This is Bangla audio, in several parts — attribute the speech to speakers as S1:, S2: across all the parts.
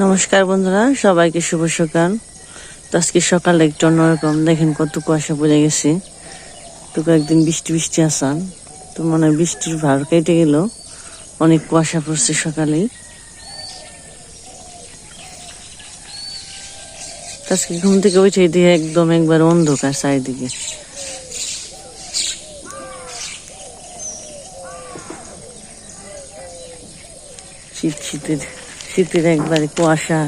S1: নমস্কার বন্ধুরা, সবাইকে শুভ সকাল। তো আজকে সকালে একটু অন্যরকম, দেখেন কত কুয়াশা পড়ে গেছে। তো কয়েকদিন বৃষ্টি বৃষ্টি আসান, তো মনে হয় বৃষ্টির ভার কেটে গেল। অনেক কুয়াশা পড়ছে সকালে। আজকে ঘুম থেকে উঠে দিয়ে একদম একবার অন্ধকার চারিদিকে। শীত শীতের শীতের একবারে কুয়াশা।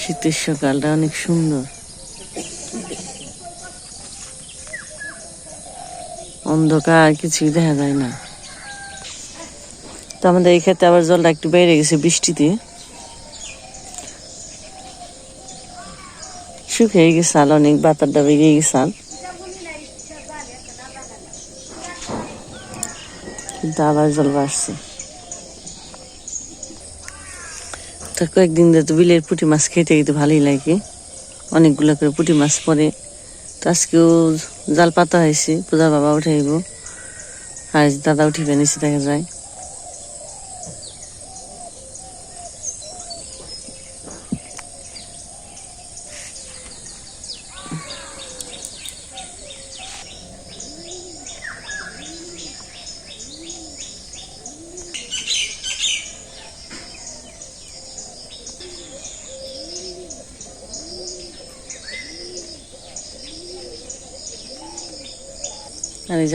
S1: শীতের সকালটা অনেক সুন্দর। অন্ধকার, কিছুই দেখা যায় না। তো আমাদের এই ক্ষেত্রে আবার জলটা একটু বেড়ে গেছে বৃষ্টিতে। শুকিয়ে গেছে আল, অনেক বাতারটা বেরিয়ে গেছে আল। কিন্তু আবার জল বাড়ছে। তো কয়েকদিন ধরে তো বিলের পুঁটি মাছ খেতে খেতে ভালোই লাগে। অনেকগুলো করে পুঁটি মাছ পরে তো আজকেও জাল পাতা হয়েছে, পূজা বাবা উঠাইব। আর দাদা উঠিবে নিচে দেখা যায়।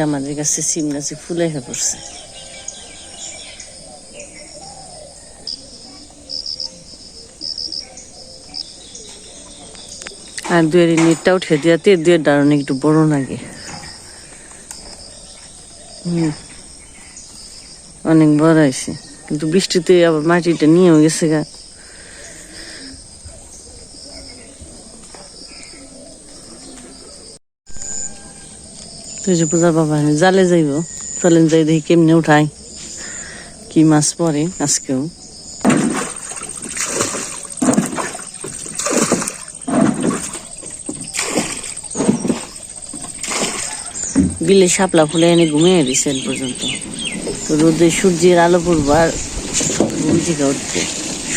S1: আমাদের কাছে সিম গাছে ফুলে হয়ে পড়ছে। আর দুয়ের নেটটা উঠে দিয়াতে দুয়ের দারুণ একটু বড় লাগে। হুম। অনেক বড় হয়েছে। কিন্তু বৃষ্টিতে আবার মাটিটা নিয়েও গেছে গা। যে পূজার বাবা জালে যাইব। চলেন যাই দেখি কেমনে উঠাই। কি মাছ পরে আজকেও। বিলে শাপলা ফুলে এনে ঘুমিয়ে দিছে পর্যন্ত। রোদে সূর্যের আলো পড়বার ঘুম উঠতে।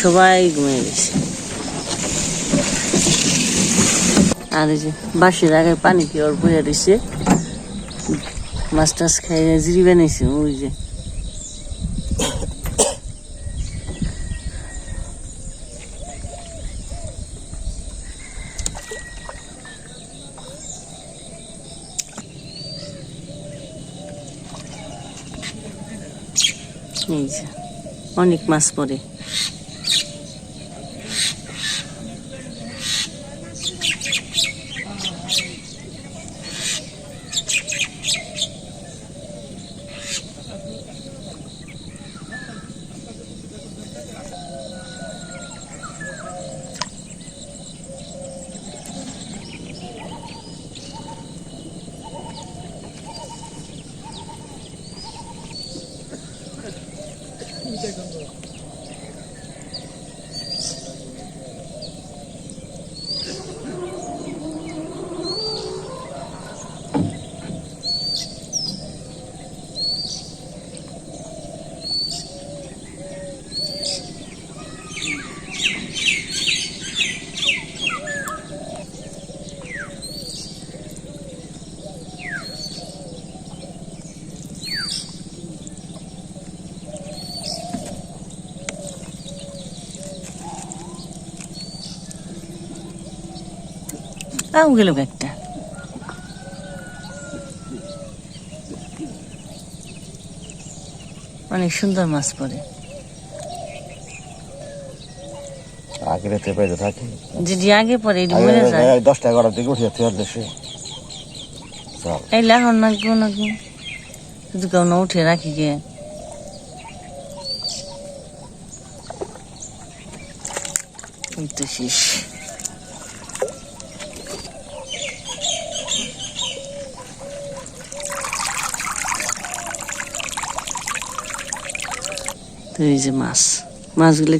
S1: সবাই ঘুমিয়ে গেছে। আর এই যে বাঁশের আগে পানি কি ওর বইয়া দিছে। মাছ টাছ খাইয়ে জিরি বানাইছে ওই যে। অনেক মাছ পড়ে তাও গেল একটা অনেক সুন্দর মাছ পড়ে।
S2: আগে রেতে পেতে থাকি।
S1: যেটি আগে পরে এটি মরে যায়।
S2: দশটা দিকে উঠে তেল দেশে চল।
S1: এই লাহন নাকি নাকি? যদি কেউ না উঠে রাখি গে। এই তো শেষ। তো এই যে মাছ, মাছগুলো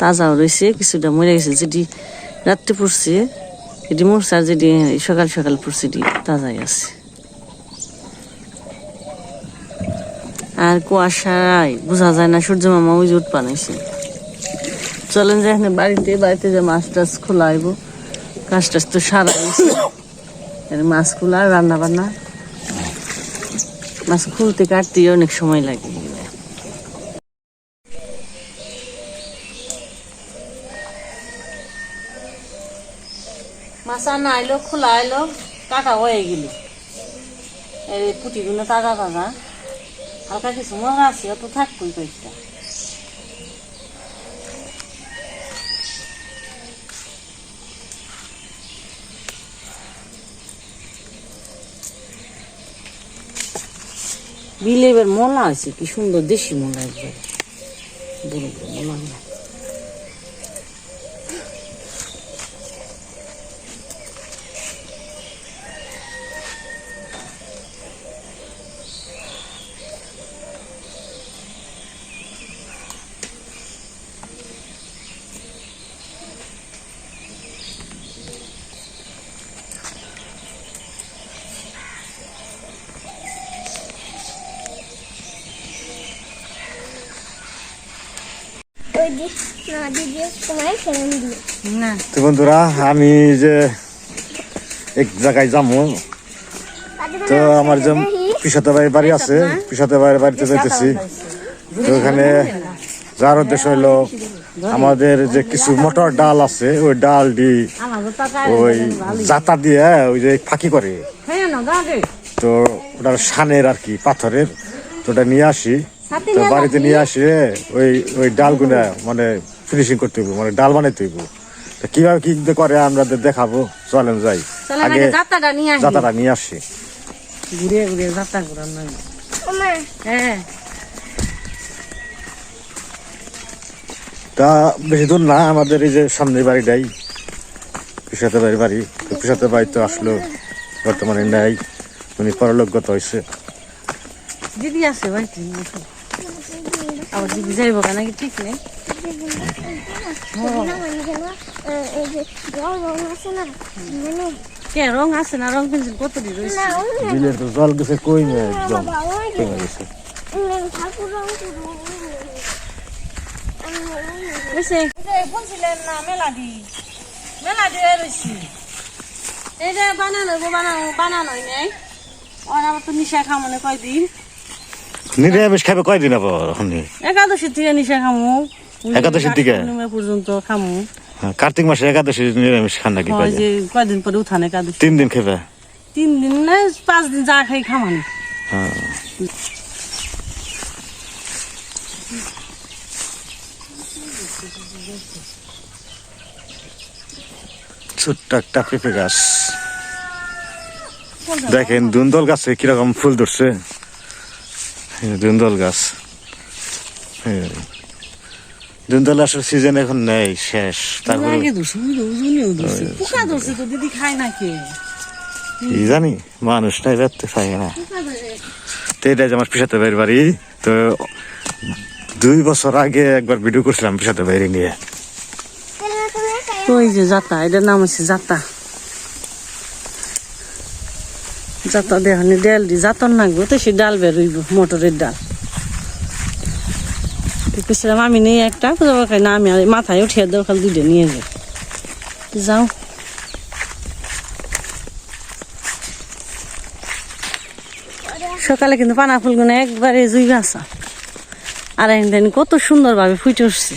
S1: তাজাও রয়েছে, কিছুটা মরে গেছে, যেটি রাত্রে পড়ছে, এটি মরছে আর যেটি সকাল সকাল পড়ছে, এটি তাজাই আছে। আর কুয়াশায় বোঝা যায় না, সূর্য মামা ওই উৎপান হয়েছে। চলেন যে এখানে বাড়িতে বাড়িতে যে মাছ টাছ খোলা আইব কাজ টাছ তো সারা মাছ খোলা রান্না বান্না মাছ খুলতে কাটতে অনেক সময় লাগে। আনা আইলো, খোলা আইলো কাটা হয়ে গেল। এই পুটিগুলো তাজা তাজা হালকা কিছু মজা আছে, অত থাকবই কয়েকটা বিলে এবার মলা আছে কি সুন্দর দেশি মলা একবার। বড় বড় মলা।
S2: তো বন্ধুরা আমি যে এক জায়গায় যাব তো আমার যে পিসাতে ভাই বাড়ি আছে পিসাতে ভাইয়ের বাড়িতে যাইতেছি। তো ওখানে যার উদ্দেশ্য হইল আমাদের যে কিছু মটর ডাল আছে ওই ডাল দি ওই জাতা দিয়ে ওই যে ফাঁকি করে।
S1: হ্যাঁ
S2: তো ওটা সানের আর কি পাথরের তো ওটা নিয়ে আসি। বাড়িতে নিয়ে আসি ওই ওই ডালগুলা মানে ফিনিশিং করতে হইব মানে ডাল বানাইতে হইব। তো কীভাবে কি করে আমরা দেখাবো? চলেন যাই। আগে
S1: আগে নিয়ে আসি।
S2: যাতাটা নিয়ে আসি।
S1: ঘুরে ঘুরে যাত্রা ঘুরার নয় হ্যাঁ।
S2: তা বেশি দূর না আমাদের এই যে সামনের বাড়িটাই। পিসাতে বাড়ির বাড়ি। পিসাতে বাড়ি তো আসলো বর্তমানে নাই। উনি পরলোকগত হয়েছে
S1: দিদি আছে বাড়িতে আবার দিদি যাইব কেন কি ঠিক নেই? কে রং আছে না রং পেন্সিল? কত দিন রয়েছে?
S2: বিলের তো জল গেছে কই না একদম। গেছে।
S1: বলছিলেন না মেলা দি মেলা দিয়ে রয়েছি এই যে বানানো বানানো বানানোই নেই। আর আবার তো নিশা খামনে কয়দিন।
S2: নিরামিষ খাবে কয়দিন আবার এখনই?
S1: একাদশীর থেকে নিশা খামু।
S2: একাদশীর থেকে?
S1: পর্যন্ত খামু।
S2: হ্যাঁ, কার্তিক মাসে একাদশী নিরামিষ খান নাকি কয়দিন?
S1: পরে উঠান একাদশী।
S2: তিন দিন খেবে?
S1: তিন দিন না পাঁচ দিন যা খাই খামানি।
S2: হ্যাঁ। ছোট্ট একটা পেঁপে গাছ। দেখেন দুন্দল গাছে কীরকম ফুল ধরছে। দুন্দল গাছ। দুন্দল আসলে সিজন এখন নেই শেষ। তারপরে
S1: দিদি খায় না কে?
S2: কি জানি মানুষ নাই বেরতে না। তো এটা আমার পিসাতে ভাইয়ের বাড়ি। তো দুই বছর আগে একবার ভিডিও করছিলাম পিসাতে বাইরে নিয়ে।
S1: ওই যে জাতা এটার নাম হচ্ছে জাতা জাতা দেখানি ডাল দি জাতন লাগবে, তো সে ডাল বেরোইব মোটরের ডাল। কইছিলাম, আমি নেই একটা খাই না, আমি মাথায় উঠিয়ে দেবো খালি দুইটা নিয়ে যাই। যাও। সকালে কিন্তু পানা ফুলগুলো একবারে জুই গাছা আর এখানে কত সুন্দরভাবে ফুটে উঠছে।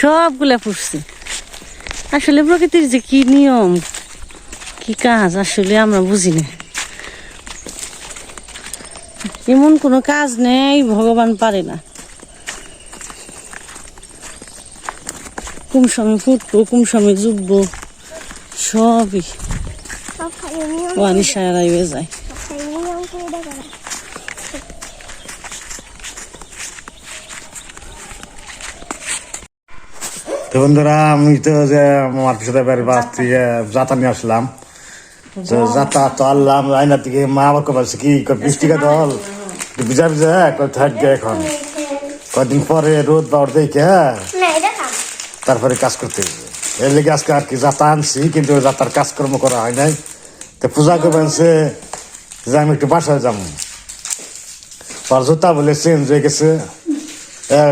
S1: সবগুলা ফুটছে। আসলে প্রকৃতির যে কি নিয়ম কি কাজ? আসলে আমরা বুঝি না এমন কোনো কাজ নেই, ভগবান পারে না। কোন সময় ফুটবো কোন সময় জুববো সবই
S3: সব
S1: ওয়ানি হয়ে যায়।
S2: তো বন্ধুরা, আমি তো যে আমার বাস যাতা নিয়ে আসলাম। যাতা তো আনলাম আইনার দিকে মা আবার কবে কি বৃষ্টিকা দল? ভিজা ভিজা কয় থাকবে এখন। কদিন পরে রোদ বা দেখে
S3: না এটা খাম
S2: তারপরে কাজ করতে এর লেগে আজকে আর কি যাতা আনছি কিন্তু যাতার কাজকর্ম করা হয় নাই। তো পূজা করবে আনছে যে আমি একটু বাসায় যাব। আর জুতা বলে চেঞ্জ হয়ে গেছে।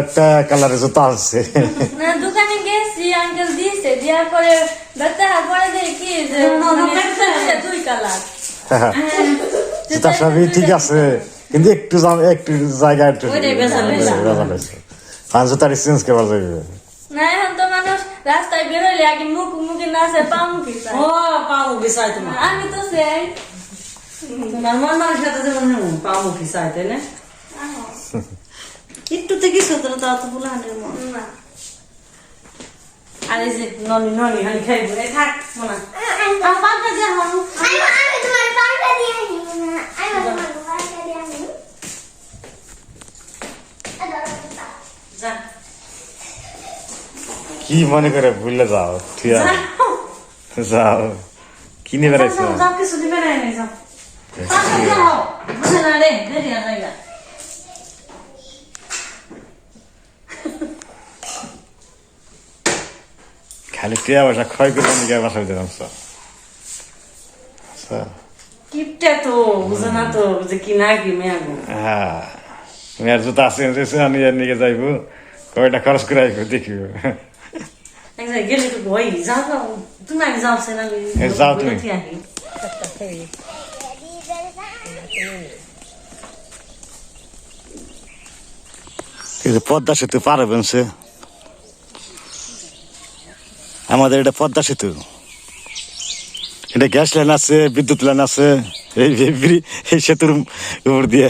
S2: একটা কালারের জুতা আছে
S4: না দোকানে গেছি আঙ্কেল দিয়েছে দেওয়ার পরে বেতে পরে দেখি যে দুই কালার।
S2: সবই ঠিক আছে। কিন্তু একটু একটু জায়গা একটু
S1: ওইটাই বেজাল হয়েছে।
S2: বেজাল হয়েছে পাঁচ জুতার চেঞ্জ করা যাবে
S4: না এখন তো মানুষ রাস্তায় বেরোলে আগে মুখ মুখে না আছে পা মুখে।
S1: ও পাও বিছাই তোমার।
S4: আমি তো সেই
S1: তোমার মন মানুষ সাথে যেমন হেমন চাই তাই না? একটু থেকে সতর তো বুলানের মন
S4: না।
S1: আর এই যে ননি ননি হানি খাইব এই থাক মনা। আর বাপটা যা হল
S3: আমি আমি তোমার পাউডার দিয়ে না আমি তোমার পাউডার দিয়ে আনি।
S1: যা।
S2: কি মনে করে ভুলে যাও ঠিক আছে? যাও। কিনে বেড়াইছো?
S1: যাও কিছু দিবে না নাই যাও। বাপটা যা হও বুঝে না রে দেরি আর লাগা
S2: খালি টিয়া পয়সা ক্ষয় করে নিয়ে বাসা দিলাম
S1: কিপটা তো বুঝে না তো যে কি না কি মেয়া গো
S2: হ্যাঁ মেয়ের জুতা আছে যে আমি আর নিয়ে যাইবো কয়টা খরচ করে আইবো দেখিব।
S1: গেলে তো ভয় যাও যাও তুমি আগে যাও সে না
S2: যাও তুমি।
S1: আহি
S2: এই যে পদ্মা সেতু পারবেন সে। আমাদের এটা পদ্মা সেতু। এটা গ্যাস লাইন আছে, বিদ্যুৎ লাইন আছে, এই এই সেতুর উপর দিয়ে।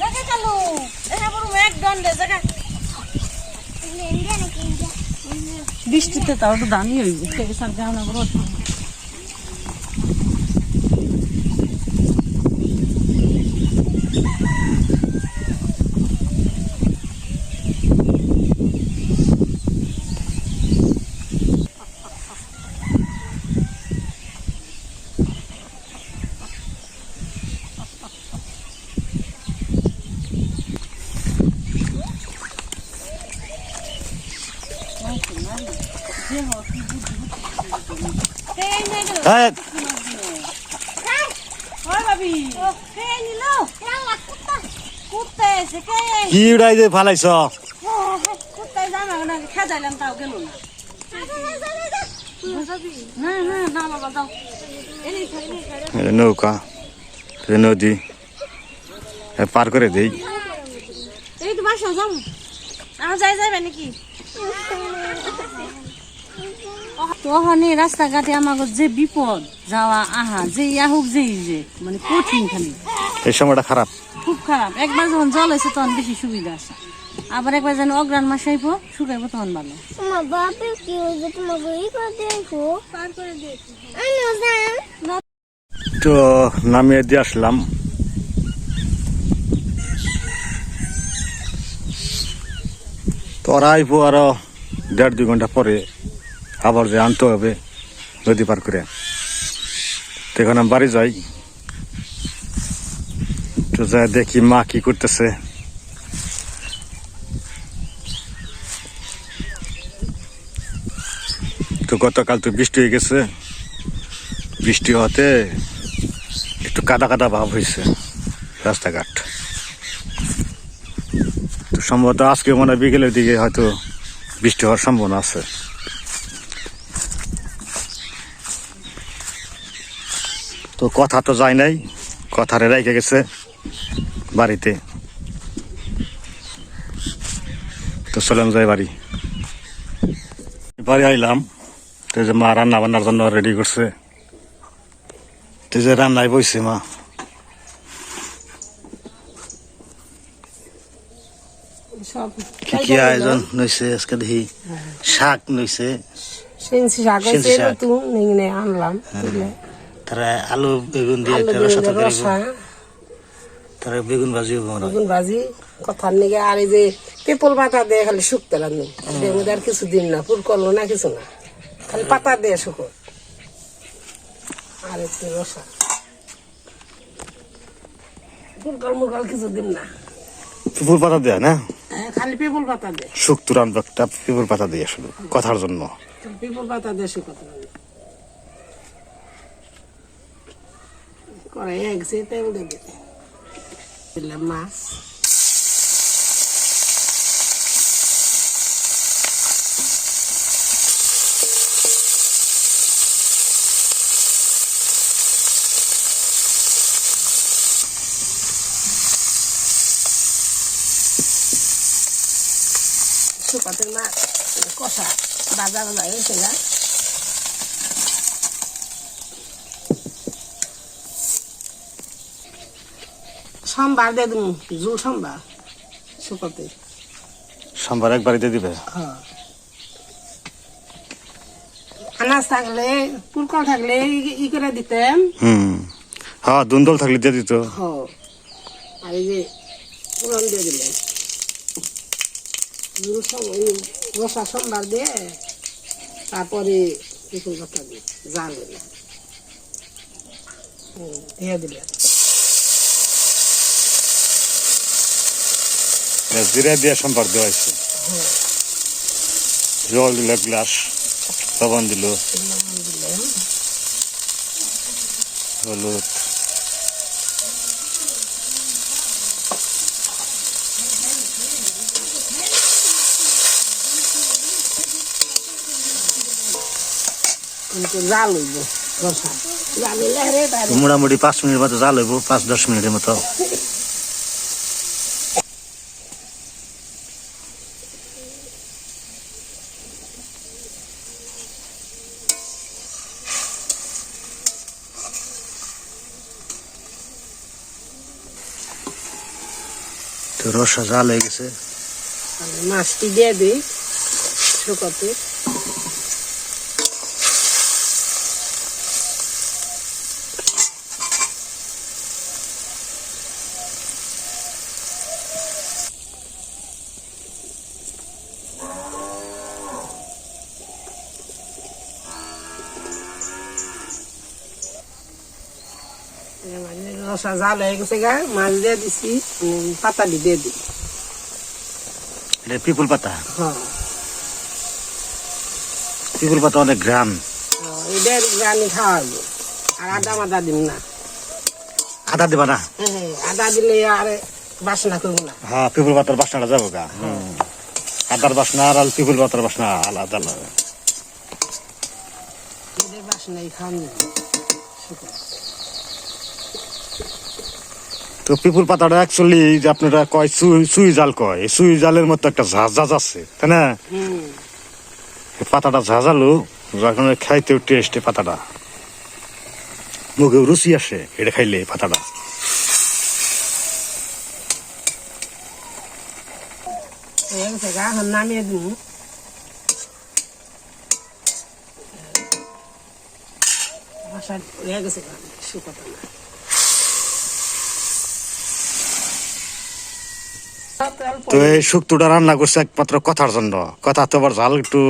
S1: জায়গা চালু এটা বড় এক দণ্ডে জায়গা
S3: ইন্ডিয়া নাকি ইন্ডিয়া
S1: বৃষ্টিতে তাও তো দামি হইব। সব যাও না বড়
S2: হ্যাঁ
S3: খেয়ে নিল রাঙা কুত্তা
S1: কুত্তে এসে কে
S2: কি উড়াই যে ফালাইছ
S1: কুত্তায় জানা না খেদাইলাম তাও গেল না না না না। বাবা দাও
S2: এই নৌকা নদী। পার করে দেই।
S1: তখনই রাস্তাঘাটে আমাকে যে বিপদ যাওয়া আহা যে ইয়া হোক যে মানে কঠিন খালি
S2: এই সময়টা খারাপ।
S1: খুব খারাপ। একবার যখন জল হয়েছে তখন বেশি সুবিধা আছে। আবার একবার যেন অগ্রাণ মাস আইব শুকাইবো তখন ভালো।
S3: তোমার বাপে কি হয়েছে তোমাকে ই করে দেখো। পার করে দেখো
S2: তো নামিয়ে দিয়ে আসলাম। তো আইবো আরও দেড় দুই ঘণ্টা পরে আবার যে আনতে হবে নদী পার করে। তো এখন আমি বাড়ি যাই। যা দেখি মা কি করতেছে তো গতকাল তো বৃষ্টি হয়ে গেছে বৃষ্টি হতে একটু কাদা কাদা ভাব হয়েছে রাস্তাঘাট তো সম্ভবত আজকে মনে বিকেলের দিকে হয়তো বৃষ্টি হওয়ার সম্ভাবনা আছে তো কথা তো যায় নাই কথারে রেখে গেছে বাড়িতে। তো চলাম যাই বাড়ি। বাড়ি আইলাম। তো যে মা রান্না বান্নার জন্য রেডি করছে। তো যে রান্নায় বইছে মা। কি কি আয়োজন নইছে আজকে দেখি। শাক নইছে।
S5: শাক। নতুন আনলাম।
S2: তারা আলু বেগুন দিয়ে রসা তরকারি। তারা বেগুন ভাজি
S5: বেগুন ভাজি কথার নিগে আর এই যে পেপল পাতা দিয়ে খালি শুকতে রান্নি। এর মধ্যে আর কিছু দিন না ফুল করল না কিছু না। খালি পাতা দিয়ে শুকো। আর একটু রসা। ফুলকল মুরকল কিছু দিন না।
S2: পিপুল পাতা দেয় না?
S5: হ্যাঁ, খালি পেপল পাতা দিয়ে।
S2: শুক্তো রান্না একটা পিপুল পাতা দিয়ে শুধু কথার জন্য।
S5: পেপল পাতা দিয়ে শুকোতে তাই উঠে দিতে। দিলাম মাছ শুকাতে না কষা বাজা বাজা হয়েছে সোমবার দিয়ে দিন জুল সোমবার শুকোতে
S2: সোমবার একবারই দিয়ে দিবে?
S5: হ্যাঁ। আনাজ থাকলে পুরকল থাকলে ই- করে দিতেন।
S2: হুম। হ্যাঁ দুন্দল থাকলে দিয়ে দিত।
S5: হ আর এই যে পুরন দিয়ে দিলেন। রসা সোমবার দিয়ে তারপরে পিকুল কথা দিয়ে দিয়ে দিলেন।
S2: জিরা দিয়ে সোমবার দেওয়া হয়েছে। জল দিল গ্লাস লবণ দিল। হলুদ। মোটামুটি পাঁচ মিনিট মতো জাল হইব পাঁচ দশ মিনিটের মতো। তো রসা জাল হয়ে গেছে।
S5: মাছটি দিয়ে দিই শুকোতে রসা জাল হয়ে গেছে গা মাছ দিয়ে দিছি পাতালি দিয়ে দিই
S2: এটা পিপুল পাতা?
S5: হ্যাঁ
S2: পিপুল পাতা অনেক গ্রাম
S5: এদের গ্রানি খাওয়া হবে আর আদা মাদা দিন না।
S2: আদা দিবা না?
S5: হ্যাঁ, আদা দিলে আর বাসনা করব না।
S2: হ্যাঁ পিপুল পাতার বাসনাটা যাব গা। আদার বাসনা আর পিপুল পাতার বাসনা আলাদা আলাদা
S5: এদের বাসনাই খাওয়ান শুকনো।
S2: তো পিপুল পাতাটা অ্যাকচুয়ালি যে আপনারা কয় সুই সুই জাল কয় সুই জালের মতো একটা ঝাঁজ ঝাঁজ আছে তাই না? পাতাটা ঝাঁঝালো যখন খাইতেও টেস্টে পাতাটা। মুখেও রুচি আসে এটা খাইলে পাতাটা।
S5: নামিয়ে বাসা হয়ে গেছে না।
S2: তো এই শুক্তোটা রান্না করছে একমাত্র কথার জন্য। কথা তো আবার ঝাল একটু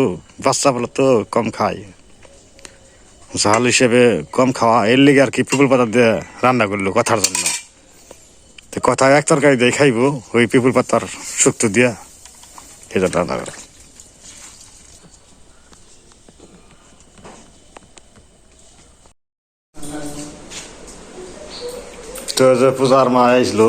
S2: বাচ্চা বলে তো কম খায়। ঝাল হিসেবে কম খাওয়া এর লেগে আর কি পিপুল পাতা দিয়ে রান্না করল কথার জন্য। তো কথা এক তরকারি দিয়ে খাইবো ওই পিপুল পাতার শুক্তো দিয়া এটা রান্না করে তো যে পূজার মা আইসলো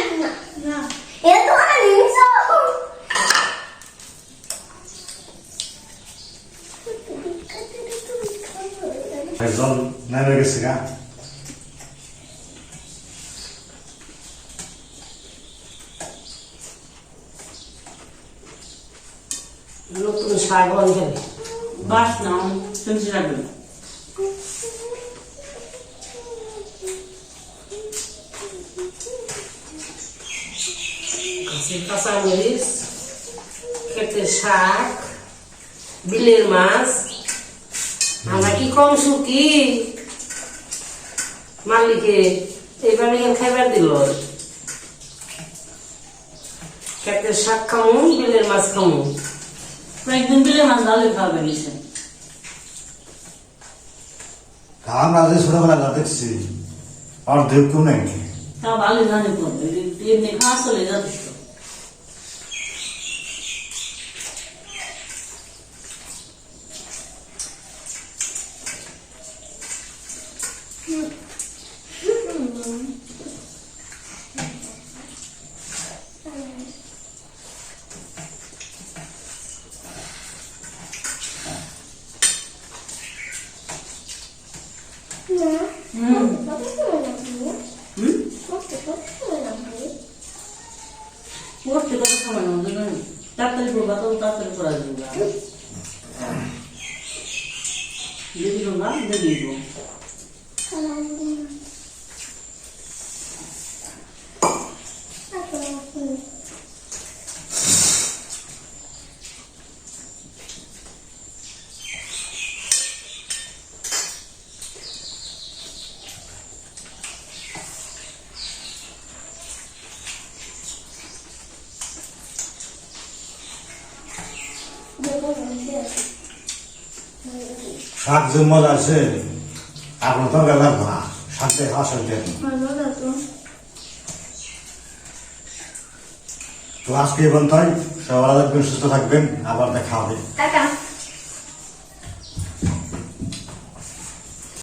S1: হয়ে
S2: গেছে গা
S5: নতুন শাক অঞ্চলে
S1: বাস না শুনছি রাখবেন
S5: কাঁচামরিচ খেতে শাক বিলের মাছ আমরা কি কম সুখী মালিকে এইবার এখানে খাইবার দিল। খেতে শাক খামু বিলের মাছ খামু।
S1: কয়েকদিন বিলের মাছ ভালো খাবে নিছে
S2: আমরা যে ছোটবেলা দেখছি আর কেউ নাকি?
S1: তা ভালো জানে কোন খাওয়া চলে যথেষ্ট পড়তে কত সময় না বুঝলেন তাড়াতাড়ি করবা তো তাড়াতাড়ি করা যাবে দেখি না দেখি
S2: শাক যে মজা আছে আপনার তো গেল না। শাক দেখা আসলে তো। আজকে এই পর্যন্তই। সবাই সুস্থ থাকবেন। আবার দেখা হবে।